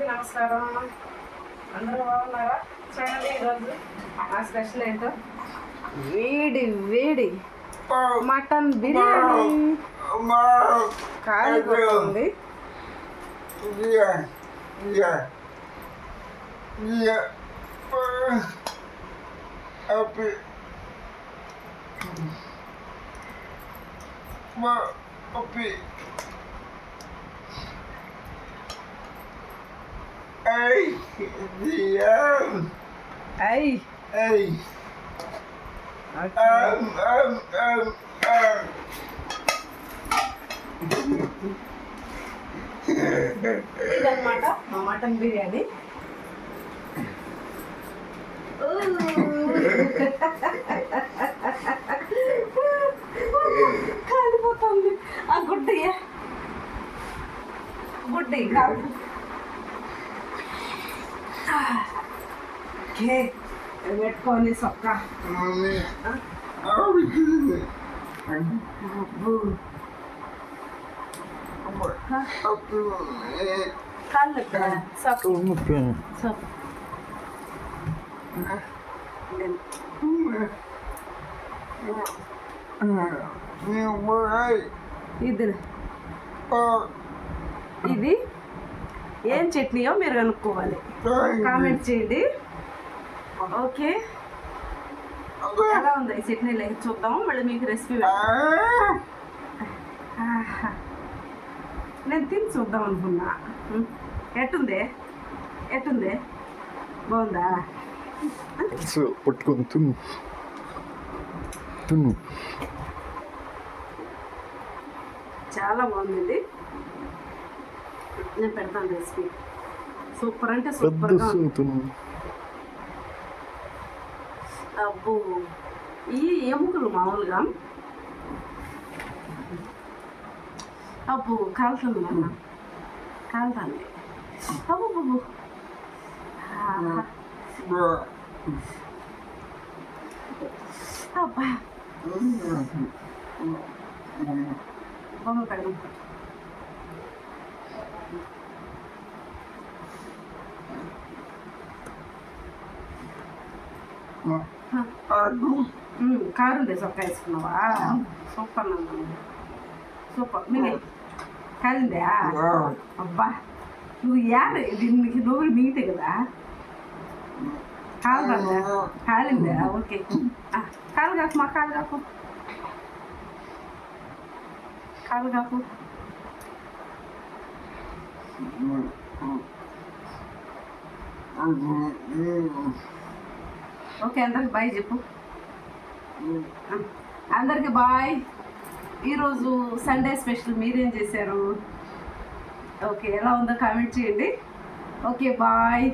అందరికీ నమస్కారం అందరూ బాగున్నారా చూడండి ఈరోజు మా స్పెషల్ ఏంటో వేడి వేడి మటన్ బిర్యానీ కాలిపోతుంది Yeah. Yeah. Yeah. Up it. Well, up it. Hey, yeah. I Hey, um, um, um, um. ఇదన్నమాట మా మటన్ బిర్యానీ కాలిపోతుంది ఆ గుడ్డయ్య గుడ్డి కాదు Up it. కాళ్ళు? సొక్క సొక్క ఇది ఇది? ఏం చట్నీయో మీరు కనుక్కోవాలి. కామెంట్ చేయండి. ఓకే. ఎలా ఉంది ఈ చట్నీ లేక చూద్దాం. మళ్ళీ మీకు రెసిపీ నేను తిని చూద్దాం అనుకున్నా. ఎట్టుంది? ఎట్టుంది? బాగుందా? పట్టుకొని తిను. తిను. చాలా బాగుందండి. నేను పెడతాను రెసిపీ సూపర్ అంటే సూపర్గా ఉంది తిను అబ్బో ఈ ఎముకలు మామూలుగా అబ్బో కాలుతుంది నాన్న కాలుతుంది అబ్బో అబ్బో. ఆహా. అబ్బా బొమ్మ పెడదాం ఉమ్, కారం వేసి ఒక్క వేసుకున్నావా సూపర్ నాన్న సూపర్ మిగి కాలిందా అబ్బా నువ్వు యాడ దీనికి నోరు మిగితే కదా కాలుదా కాలిందా ఓకే ఆ, కాలు కాకు మా కాలు కాకు కాలు కాకు ఓకే అందరికి బాయ్ చెప్పు. అందరికి బాయ్ ఈరోజు సండే స్పెషల్ మీరేం చేశారు? ఓకే ఎలా ఉందో కామెంట్ చేయండి. Okay bye